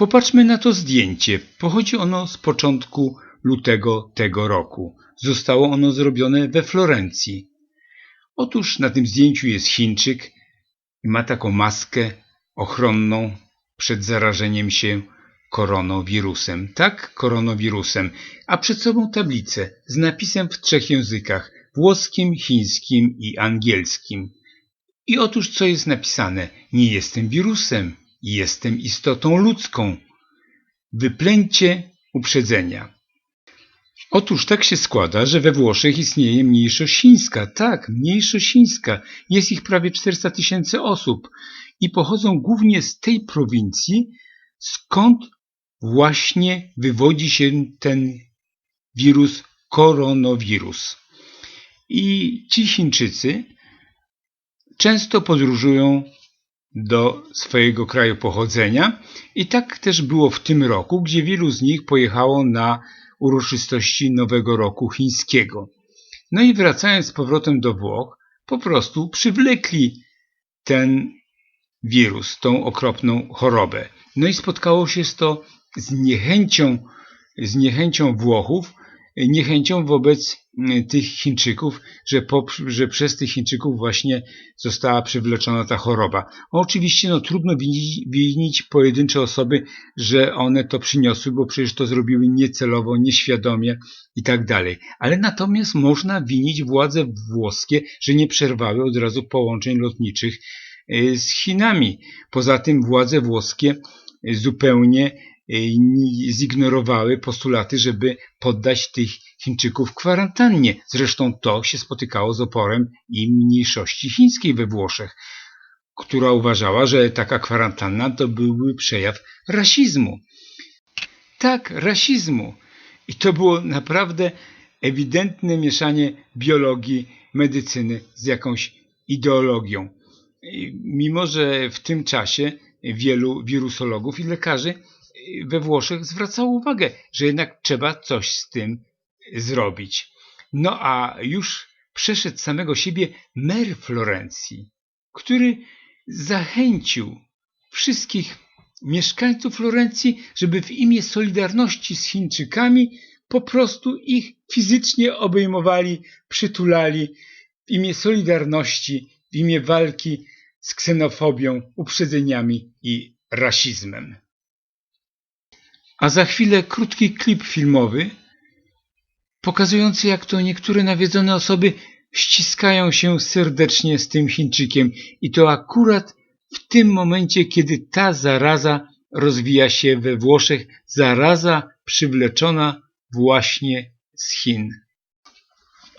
Popatrzmy na to zdjęcie. Pochodzi ono z początku lutego tego roku. Zostało ono zrobione we Florencji. Otóż na tym zdjęciu jest Chińczyk i ma taką maskę ochronną przed zarażeniem się koronawirusem. Tak, koronawirusem. A przed sobą tablicę z napisem w trzech językach: włoskim, chińskim i angielskim. I otóż co jest napisane? Nie jestem wirusem, jestem istotą ludzką. Wyplęcie uprzedzenia. Otóż tak się składa, że we Włoszech istnieje mniejszość chińska. Tak, mniejszość chińska. Jest ich prawie 400 tysięcy osób i pochodzą głównie z tej prowincji, skąd właśnie wywodzi się ten wirus koronawirus. I ci Chińczycy często podróżują do swojego kraju pochodzenia i tak też było w tym roku, gdzie wielu z nich pojechało na uroczystości Nowego Roku Chińskiego. No i wracając z powrotem do Włoch, po prostu przywlekli ten wirus, tą okropną chorobę. No i spotkało się to z niechęcią, z niechęcią Włochów, niechęcią wobec tych Chińczyków, że, po, że przez tych Chińczyków właśnie została przywleczona ta choroba. Oczywiście no, trudno winić, winić pojedyncze osoby, że one to przyniosły, bo przecież to zrobiły niecelowo, nieświadomie i tak dalej. Ale natomiast można winić władze włoskie, że nie przerwały od razu połączeń lotniczych y, z Chinami. Poza tym władze włoskie zupełnie zignorowały postulaty, żeby poddać tych Chińczyków kwarantannie. Zresztą to się spotykało z oporem i mniejszości chińskiej we Włoszech, która uważała, że taka kwarantanna to byłby przejaw rasizmu. Tak, rasizmu. I to było naprawdę ewidentne mieszanie biologii, medycyny z jakąś ideologią. Mimo, że w tym czasie wielu wirusologów i lekarzy we Włoszech zwracało uwagę, że jednak trzeba coś z tym zrobić. No a już przeszedł samego siebie mer Florencji, który zachęcił wszystkich mieszkańców Florencji, żeby w imię solidarności z Chińczykami po prostu ich fizycznie obejmowali, przytulali w imię solidarności, w imię walki z ksenofobią, uprzedzeniami i rasizmem. A za chwilę krótki klip filmowy pokazujący jak to niektóre nawiedzone osoby ściskają się serdecznie z tym Chińczykiem i to akurat w tym momencie, kiedy ta zaraza rozwija się we Włoszech, zaraza przywleczona właśnie z Chin.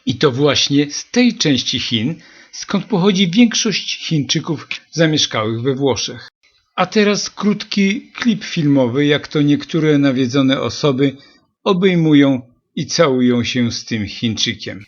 I to właśnie z tej części Chin, skąd pochodzi większość Chińczyków zamieszkałych we Włoszech. A teraz krótki klip filmowy, jak to niektóre nawiedzone osoby obejmują i całują się z tym Chińczykiem.